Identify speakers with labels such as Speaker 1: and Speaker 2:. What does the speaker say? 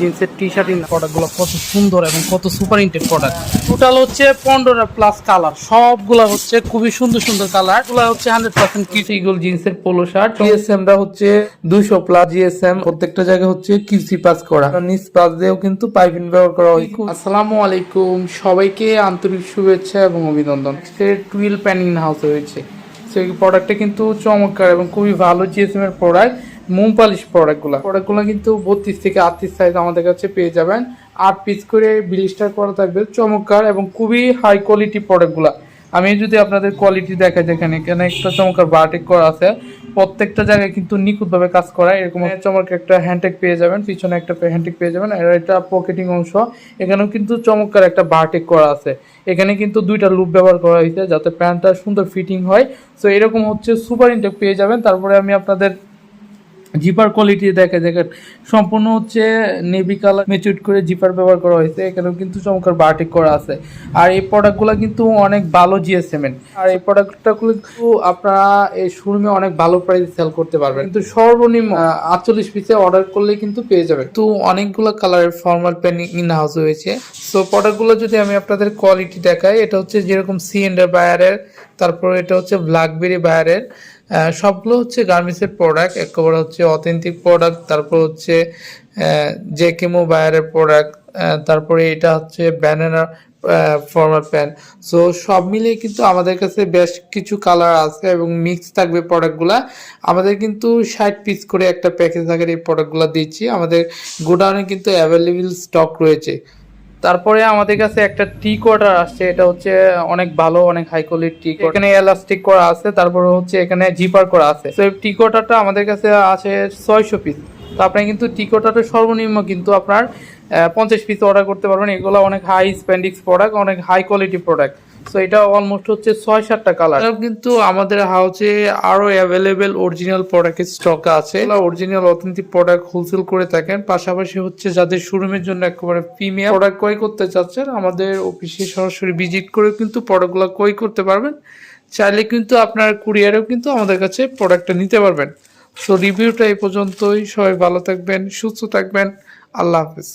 Speaker 1: জিন্সের T shirt প্রোডাক্টগুলো কত সুন্দর এবং কত সুপার ইন্টেড প্রোডাক্ট টোটাল হচ্ছে পনেরোটা প্লাস কালার সবগুলা হচ্ছে খুবই সুন্দর সুন্দর কালারগুলা হচ্ছে হান্ড্রেড পার্সেন্ট জিন্সের পোলো শার্ট
Speaker 2: হচ্ছে দুইশো প্লাস জিএসএম প্রত্যেকটা জায়গায় হচ্ছে পাস করা। নিচ পাস দিয়েও কিন্তু পাইপিং ব্যবহার করা হয়।
Speaker 1: আসসালামু আলাইকুম। সবাইকে আন্তরিক শুভেচ্ছা এবং অভিনন্দন। টুয়েল প্যান হাউস হয়েছে। সেই প্রোডাক্টটা কিন্তু চমৎকার এবং খুবই ভালো জিএসএম এর প্রোডাক্ট মোম পালিশ প্রোডাক্টগুলো। প্রোডাক্টগুলো কিন্তু বত্রিশ থেকে আটত্রিশ সাইজ আমাদের কাছে পেয়ে যাবেন। আট পিস করে ব্লিস্টার করা থাকবে চমৎকার এবং খুবই হাই কোয়ালিটি প্রোডাক্টগুলো। আমি যদি আপনাদের কোয়ালিটি দেখাই দেখেন এখানে একটা চমৎকার বাটিক করা আছে। প্রত্যেকটা জায়গায় কিন্তু নিখুঁতভাবে কাজ করা এরকম চমৎকার একটা হ্যান্ডটেক পেয়ে যাবেন পিছনে একটা হ্যান্ডটেক পেয়ে যাবেন আর এটা পকেটিং অংশ। এখানেও কিন্তু চমৎকার একটা বারটেক করা আছে। এখানে কিন্তু দুইটা লুপ ব্যবহার করা হয়েছে যাতে প্যান্টটা সুন্দর ফিটিং হয়। সো এরকম হচ্ছে সুপার ইনটেক পেয়ে যাবেন। তারপরে আমি আপনাদের জিপার কোয়ালিটি দেখে দেখেন সম্পূর্ণ হচ্ছে নেভি কালার মেচুড করে জিপার ব্যবহার করা হয়েছে। এখানেও কিন্তু চমৎকার বাটিক করা আছে। আর এই প্রোডাক্টগুলো কিন্তু অনেক ভালো জিএসএমএন আর এই প্রোডাক্টটা কিন্তু আপনারা এই শোরুমে অনেক ভালো প্রাইসে সেল করতে পারবেন। কিন্তু সর্বনিম্ন আটচল্লিশ পিসে অর্ডার করলে কিন্তু পেয়ে যাবেন। তো অনেকগুলো কালারের ফর্মাল প্যান ইন হাউস হয়েছে। তো প্রোডাক্টগুলো যদি আমি আপনাদের কোয়ালিটি দেখাই, এটা হচ্ছে যেরকম সি এন্ডার বায়ারের তারপর এটা হচ্ছে ব্ল্যাকবেরি বায়ারের সবগুলো হচ্ছে গার্মেন্টসের প্রোডাক্ট একেবারে হচ্ছে অথেন্টিক প্রোডাক্ট তারপর হচ্ছে জে কেমো বায়ারের প্রোডাক্ট তারপরে এটা হচ্ছে ব্যানানা ফর্মাল প্যান্ট সো সব মিলিয়ে কিন্তু আমাদের কাছে বেশ কিছু কালার আছে এবং মিক্স থাকবে প্রোডাক্টগুলা আমাদের কিন্তু ষাট পিস করে একটা প্যাকেজ আকারে এই প্রোডাক্টগুলো দিচ্ছি। আমাদের গোডাউনে কিন্তু অ্যাভেলেবেল স্টক রয়েছে। তারপরে আমাদের কাছে একটা টি কোয়ার্টার আসছে, এটা হচ্ছে অনেক ভালো, অনেক হাই কোয়ালিটি এখানে এলাস্টিক করা আছে, তারপরে হচ্ছে এখানে জিপার করা আছে। তো টি কোয়ার্টারটা আমাদের কাছে আছে ছয়শো পিস তো আপনি কিন্তু টি কোয়ার্টারটা সর্বনিম্ন কিন্তু আপনার পঞ্চাশ পিস অর্ডার করতে পারবেন। এগুলো অনেক হাই স্প্যান্ডিক্স প্রোডাক্ট অনেক হাই কোয়ালিটি প্রোডাক্ট সো এটা অলমোস্ট হচ্ছে ছয় সাতটা কালার কিন্তু আমাদের হাউসে আরও অ্যাভেলেবেল অরিজিনাল প্রোডাক্টের স্টক আছে। অরিজিনাল অথেন্টিক প্রোডাক্ট হোলসেল করে থাকেন। পাশাপাশি হচ্ছে যাদের শোরুমের জন্য একেবারে প্রিমিয়াম প্রোডাক্ট ক্রয় করতে চাচ্ছেন আমাদের অফিসে সরাসরি ভিজিট করে কিন্তু প্রোডাক্টগুলো ক্রয় করতে পারবেন। চাইলে কিন্তু আপনার কুরিয়ারেও কিন্তু আমাদের কাছে প্রোডাক্টটা নিতে পারবেন। সো রিভিউটা এই পর্যন্তই। সবাই ভালো থাকবেন সুস্থ থাকবেন। আল্লাহ হাফিজ।